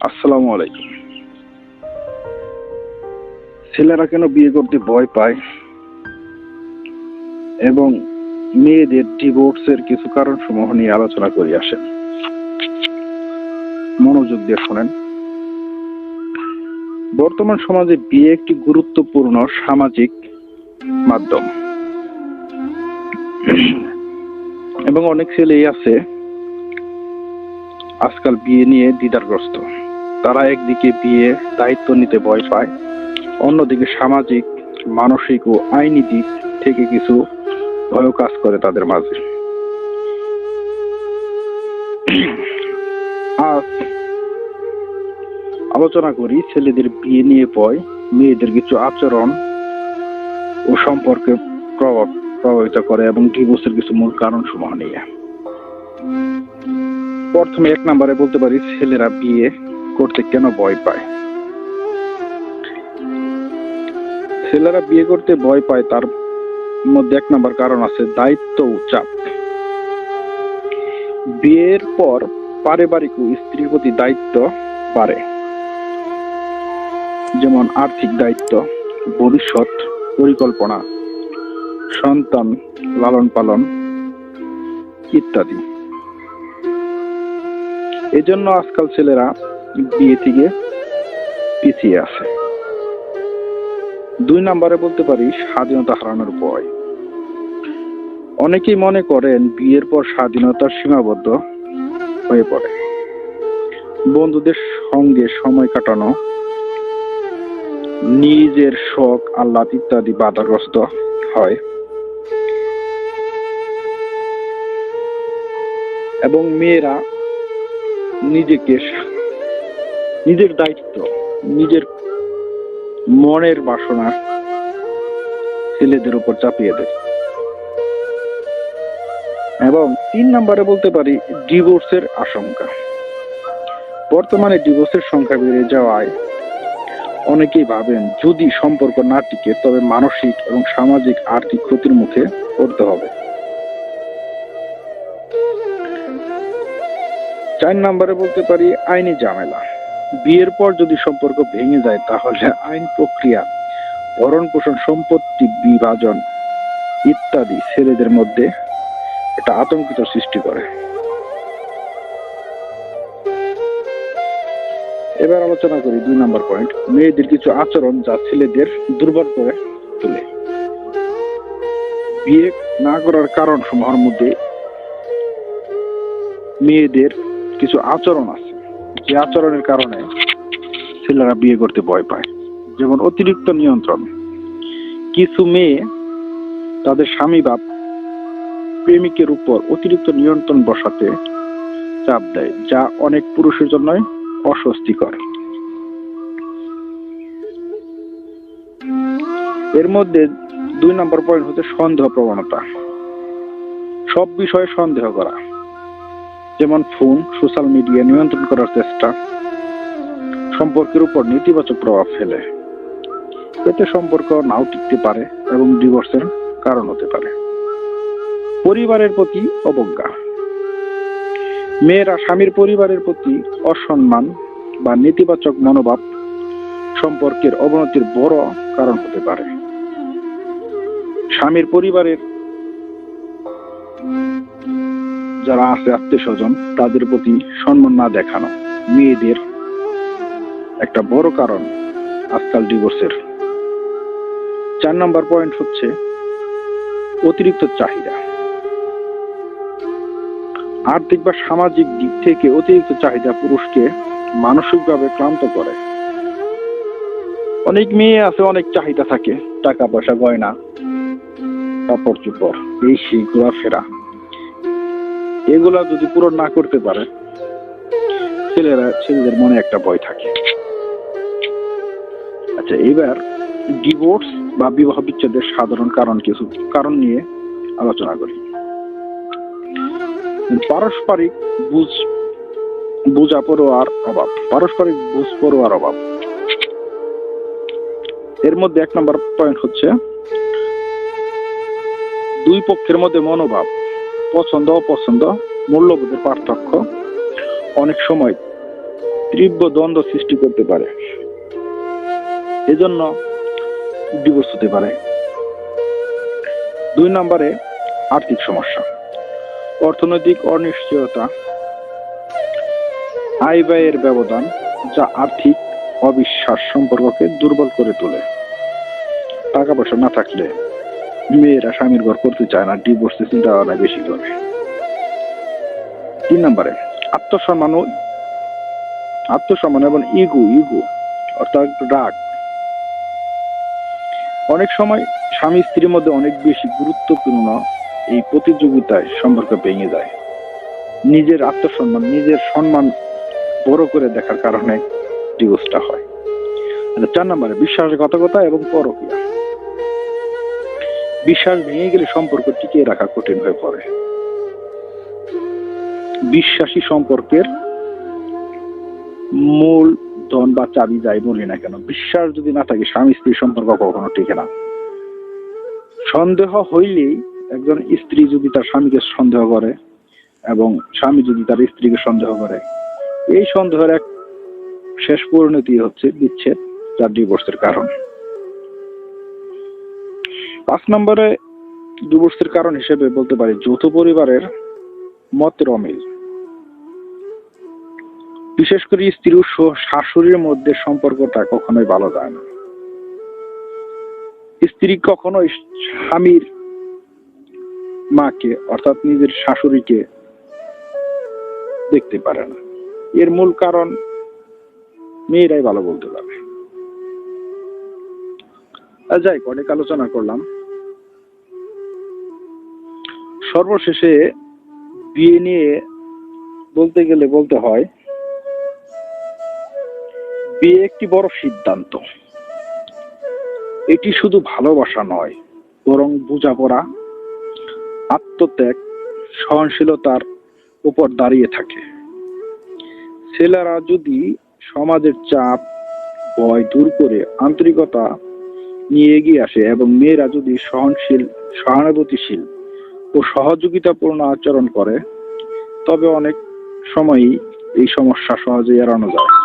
আসসালামু আলাইকুম। ছেলেরা কেন বিয়ে করতে ভয় পায়? এবং মেয়েদের ডিভোর্সের কিছু কারণ সমূহ নিয়ে আলোচনা করি আসেন। মনোযোগ দিয়ে শোনেন। বর্তমান সমাজে বিয়ে একটি গুরুত্বপূর্ণ সামাজিক মাধ্যম। এবং অনেক ছেলেই আছে, আজকাল বিয়ে নিয়ে দ্বিধাগ্রস্ত। তারা একদিকে বিয়ে, দায়িত্ব নিতে ভয় পায়, অন্যদিকে সামাজিক, মানসিক ও আইনি দিক থেকে কিছু ভয় কাজ করে তাদের মাঝে। আজ আলোচনা করি ছেলেদের বিয়ে নিয়ে ভয়, মেয়েদের কিছু আচরণ ও সম্পর্কে প্রভাব প্রভাবিত করে এবং ডিভোর্সের কিছু মূল কারণ সমূহ নিয়ে। প্রথমে এক নম্বরে বলতে পারি ছেলেরা বিয়ে করতে কেন ভয় পায়? ছেলেরা বিয়ে করতে ভয় পায়, তার মধ্যে এক নম্বর কারণ আছে দায়িত্ব ও চাপ। বিয়ের পর পারিবারিক ও স্ত্রীর প্রতি দায়িত্ব বাড়ে। যেমন আর্থিক দায়িত্ব, ভবিষ্যৎ পরিকল্পনা, সন্তান লালন পালন ইত্যাদি। এজন্য আজকাল ছেলেরা বিয়ে থেকে পিছিয়ে আছে দুই নম্বরে বলতে পারি স্বাধীনতা হারানোর ভয়। অনেকেই মনে করেন বিয়ের পর স্বাধীনতা সীমাবদ্ধ হয়ে পড়ে। বন্ধুদের সঙ্গে সময় কাটানো, নিজের শখ, আহ্লাদ ইত্যাদি বাধাগ্রস্ত হয়। এবং মেয়েরা নিজেকে নিজের দায়িত্ব, নিজের মনের বাসনা ছেলেদের উপর চাপিয়ে দেয়। এবং তিন নম্বরে বলতে পারি, ডিভোর্সের আশঙ্কা। বর্তমানে ডিভোর্সের সংখ্যা বেড়ে যাওয়ায় অনেকেই ভাবেন, যদি সম্পর্ক না টিকে, তবে মানসিক এবং সামাজিক আর্থিক ক্ষতির মুখে পড়তে হবে। চার নম্বরে বলতে পারি, আইনি ঝামেলা। বিয়ের পর যদি সম্পর্ক ভেঙে যায়, তাহলে আইন প্রক্রিয়া, ভরণ পোষণ, সম্পত্তি বিভাজন ইত্যাদি ছেলেদের মধ্যে এটা আতঙ্কিত সৃষ্টি করে। এবার আলোচনা করি দুই নম্বর পয়েন্ট, মেয়েদের কিছু আচরণ যা ছেলেদের দুর্বল করে তোলে। বিয়ে না করার কারণ সমূহের মধ্যে মেয়েদের কিছু আচরণ আছে। যে আচরণের কারণে ছেলেরা বিয়ে করতে ভয় পায়, যেমন অতিরিক্ত নিয়ন্ত্রণ। কিছু মেয়ে তাদের স্বামী বা প্রেমিকের উপর অতিরিক্ত নিয়ন্ত্রণ বসাতে চাপ দেয়, যা অনেক পুরুষের জন্যই অস্বস্তিকর। এর মধ্যে দুই নম্বর পয়েন্ট হচ্ছে সন্দেহ প্রবণতা। সব বিষয়ে সন্দেহ করা। যেমন ফোন, সোশ্যাল মিডিয়া নিয়ন্ত্রণ করার চেষ্টা, সম্পর্কের উপর নেতিবাচক প্রভাব ফেলে। এতে সম্পর্ক নাও টিকতে পারে এবং ডিভোর্সের কারণ হতে পারে। পরিবারের প্রতি অবজ্ঞা। মেয়েরা স্বামীর পরিবারের প্রতি অসম্মান বা নেতিবাচক মনোভাব সম্পর্কের অবনতির বড় কারণ হতে পারে। স্বামীর পরিবারের যারা আছে আত্মীয় স্বজন তাদের প্রতি সম্মান না দেখানো মেয়েদের একটা বড় কারণ আজকাল ডিভোর্সের চার নম্বর পয়েন্ট হচ্ছে অতিরিক্ত চাহিদা। আর্থিক বা সামাজিক দিক থেকে অতিরিক্ত চাহিদা পুরুষকে মানসিকভাবে ক্লান্ত করে। অনেক মেয়ে আছে, অনেক চাহিদা থাকে, টাকা পয়সা, গয়না, কাপড় চোপড়, এই সেই ঘোরাফেরা এগুলা যদি পূরণ না করতে পারে, ছেলেরা, ছেলেদের মনে একটা ভয় থাকে। আচ্ছা এবার ডিভোর্স বা বিবাহ বিচ্ছেদের সাধারণ কারণ কিছু, কারণ নিয়ে আলোচনা করি। পারস্পরিক বুঝ বুঝা পড়োয়ার অভাব, পারস্পরিক বুঝ পড়োয়ার অভাব। এর মধ্যে এক নম্বর পয়েন্ট হচ্ছে, দুই পক্ষের মধ্যে মনোভাব। পছন্দ, অপছন্দ, মূল্যবোধের পার্থক্য অনেক সময় তীব্র দ্বন্দ্ব সৃষ্টি করতে পারে। এজন্য ডিভোর্স হতে পারে। দুই নম্বরে আর্থিক সমস্যা, অর্থনৈতিক অনিশ্চয়তা। আয় ব্যয়ের ব্যবধান যা আর্থিক অবিশ্বাস সম্পর্ককে দুর্বল করে তোলে। টাকা পয়সা না থাকলে মেয়েরা স্বামীর ঘর করতে চায় না ডিভোর্সের চিন্তা ভাবনা বেশি করে। তিন নম্বরে, আত্মসম্মান ও আত্মসম্মান এবং ইগো ইগো অর্থাৎ রাগ। অনেক সময় স্বামী স্ত্রীর মধ্যে অনেক বেশি গুরুত্বপূর্ণ এই প্রতিযোগিতায় সম্পর্ক ভেঙে যায়। নিজের আত্মসম্মান, নিজের সম্মান বড় করে দেখার কারণে ডিভোর্সটা হয়। আর চার নম্বরে, বিশ্বাসঘাতকতা এবং পরকীয়া বিশ্বাস ভেঙে গেলে সম্পর্ক টিকিয়ে রাখা কঠিন হয়ে পড়ে। বিশ্বাসী সম্পর্কের মূল ধন বা চাবি যাই বলি না কেন, বিশ্বাস যদি না থাকে, স্বামী স্ত্রীর সম্পর্ক কখনো টিকে না। সন্দেহ হইলেই একজন স্ত্রী যদি তার স্বামীকে সন্দেহ করে এবং স্বামী যদি তার স্ত্রীকে সন্দেহ করে, এই সন্দেহের এক শেষ পরিণতি হচ্ছে বিচ্ছেদ যার ডিভোর্সের কারণ। নম্বরে ডিভোর্সের কারণ হিসেবে বলতে পারি যৌথ পরিবারের মতের অমিল বিশেষ করে স্ত্রী ও শাশুড়ির মধ্যে সম্পর্কটা কখনোই ভালো যায় না। স্ত্রী কখনোই স্বামীর মাকে, অর্থাৎ নিজের শাশুড়িকে দেখতে পারে না। এর মূল কারণ মেয়েরাই ভালো বলতে পারে। যাই, অনেক আলোচনা করলাম। সর্বশেষে বিয়ে নিয়ে বলতে গেলে বলতে হয়, বিয়ে একটি বড় সিদ্ধান্ত। এটি শুধু ভালোবাসা নয়, বরং বোঝাপড়া, আত্মত্যাগ, সহনশীলতার উপর দাঁড়িয়ে থাকে। ছেলেরা যদি সমাজের চাপ, ভয় দূর করে আন্তরিকতা নিয়ে এগিয়ে আসে এবং মেয়েরা যদি সহনশীল, সহানুভূতিশীল ও সহযোগিতাপূর্ণ আচরণ করে, তবে অনেক সময়ই এই সমস্যা সহজে এড়ানো যায়।